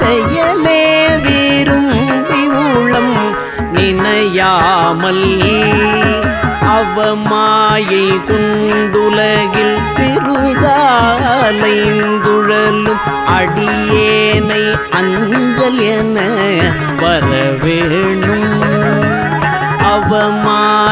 செயலே விரும்பி உள்ளம் நினையாமல் அவமாயை குண்டுலகில் பெருகாலைந்துழலும் அடியேனை அஞ்சல் என வரவேணும்.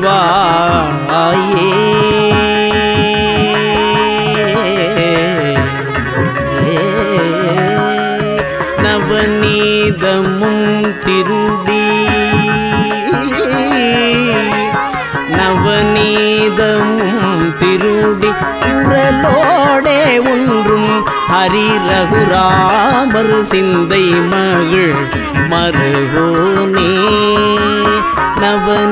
புரிவாயே நவநீதமும் திருடி. நவநீதமும் திருடி குரலோடே ஒன்றும் ஹரி ரகுராமர் சிந்தை மகள் மருகோனே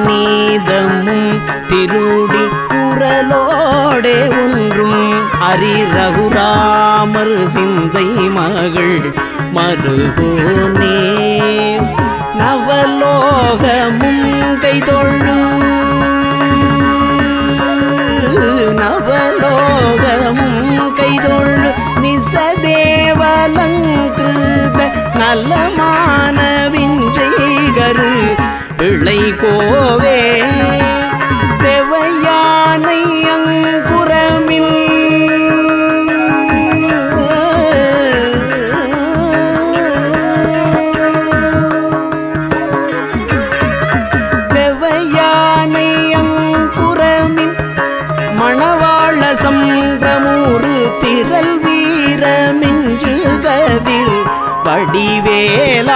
நீதமும் திருடி குரலோடே ஒன்றும் அரி ரகுராமர் சிந்தை மகள் மருகோனே. நவலோகமும் கைதொழு. நவலோகமும் கைதொழு. நிசதேவலங்கிருத நலமான பிள்ளை கோவே தேவையானை அங்குரமில். தேவையானை அங்குரமின் மணவாள சம்பிரமூறு திரள் வீரமின்று கதில் படிவேலா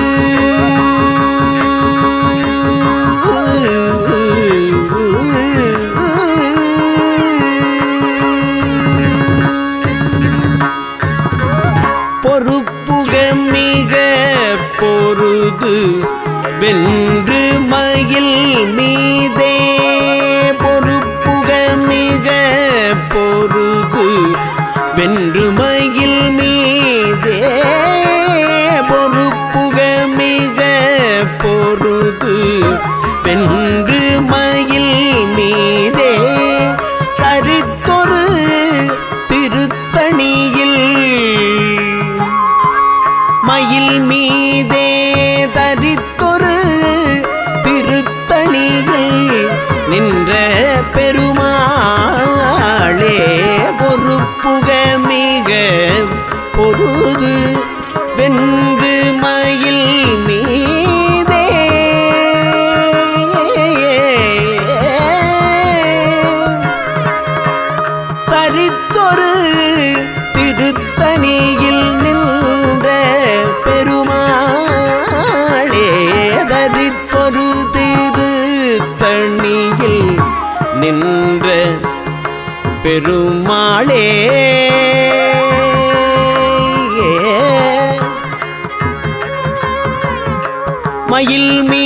பெண் நின்ற பெருமாளே. மயில் மீ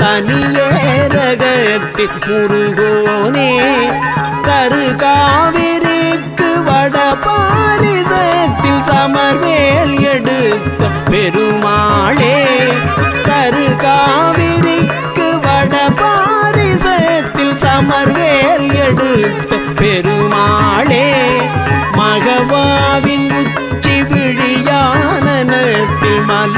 தனியே ரகத்தி முருகோனே தரு காவிரிக்கு வட பாரிசத்தில் சமர்வேல் எடுத்த பெருமாளே தரு காவிரிக்கு வட பாரிசத்தில் சமர்வேல் எடுத்த பெருமாளே.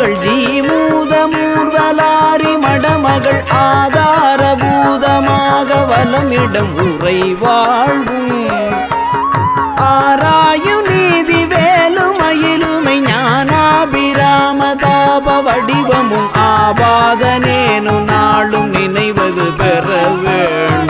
மடமகள் ஜீமூத மூர்வலாரி மடமகள் ஆதாரபூதமாக வலமிடம் உரை வாழ்வும் ஆராயு நீதி வேலுமயிலுமை ஞானாபிராமதாப வடிவமும் ஆபாதனேனு நாளும் நினைவது பெற வேணும்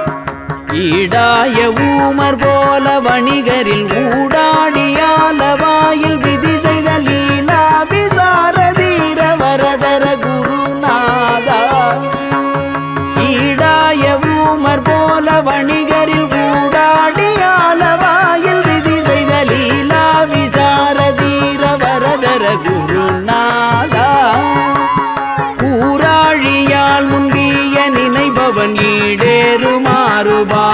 ஈடாய ஊமர் போல வணிகரில் ஊடாடியால வாயில் விதி செய்த லீலா விசாரதீர வரதர குருநாதா. ஈடாய ஊமர் போல வணிகரில் ஊடாடியால வாயில் விதி செய்த லீலா விசாரதீர வரதர குருநாதா. கூறாழியால் முன்பிய நினைபவன் ஈடு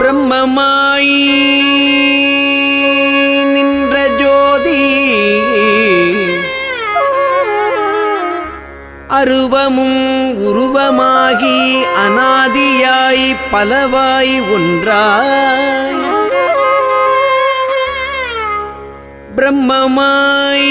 பிரம்மமாய் நின்ற ஜோதி அருவமும் உருவமாகி அனாதியாய் பலவாய் ஒன்றாய். பிரம்மமாய்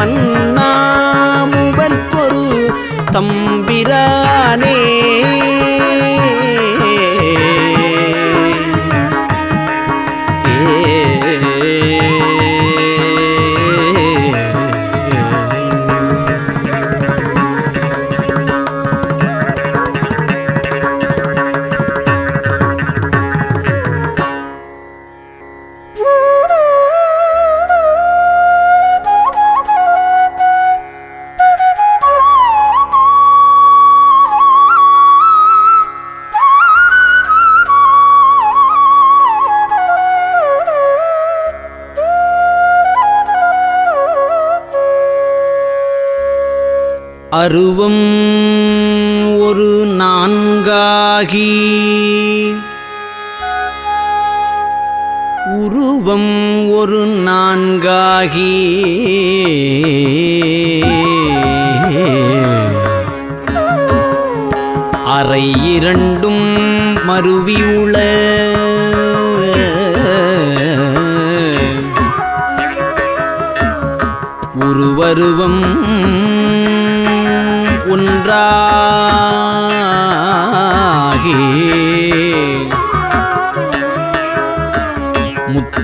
மன்னா மூவர்க்கொரு தம்பி அருவம் ஒரு நான்காகி. உருவம் ஒரு நான்காகி. அறை இரண்டும் மருவியுள உருவருவம்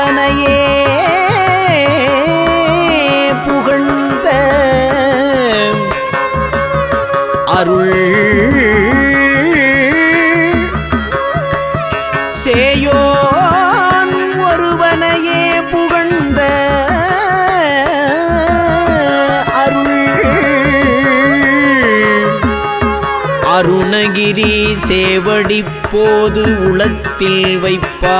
ஒருவனையே புகழ்ந்த அருள் அடிப்போது உளத்தில் வைப்பா